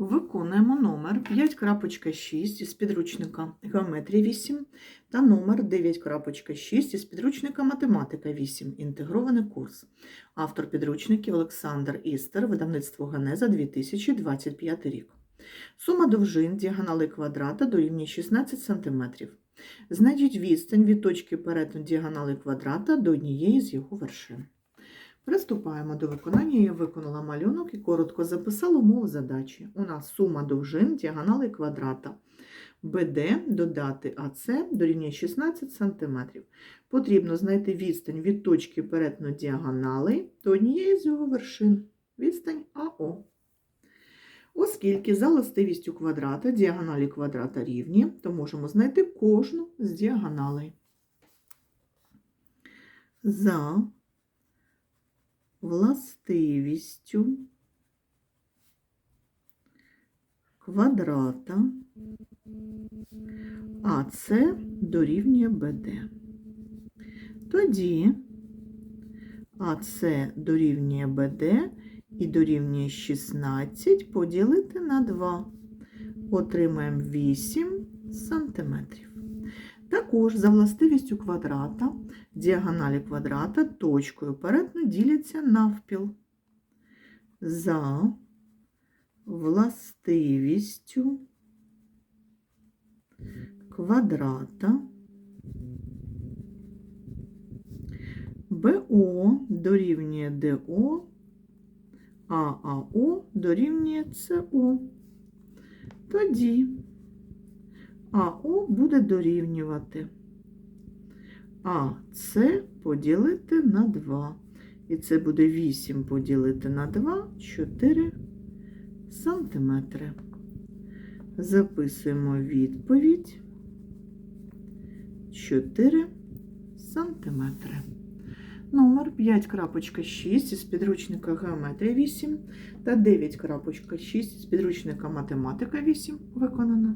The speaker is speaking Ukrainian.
Виконуємо номер 5.6 із підручника Геометрія 8 та номер 9.6 із підручника Математика 8. Інтегрований курс. Автор підручників Олександр Істер, видавництво Генеза 2025 рік. Сума довжин діагонали квадрата дорівнює 16 см. Знайдіть відстань від точки перетину діагонали квадрата до однієї з його вершин. Приступаємо до виконання. Я виконала малюнок і коротко записала умову задачі. У нас сума довжин діагонали квадрата. БД додати АС дорівнює 16 см. Потрібно знайти відстань від точки перетину діагонали до однієї з його вершин. Відстань АО. Оскільки за властивістю квадрата діагоналі квадрата рівні, то можемо знайти кожну з діагоналей. За властивістю квадрата АС дорівнює БД. Тоді АС дорівнює БД і дорівнює 16 поділити на 2. Отримаємо 8 сантиметрів. Також за властивістю квадрата діагоналі квадрата точкою перетину діляться навпіл. За властивістю квадрата БО дорівнює ДО, а АО дорівнює СО. Тоді АО буде дорівнювати АС поділити на 2. І це буде 8 поділити на 2, 4 сантиметри. Записуємо відповідь 4 сантиметри. Номер 5.6 із підручника Геометрія 8 та 9.6 з підручника Математика 8 виконано.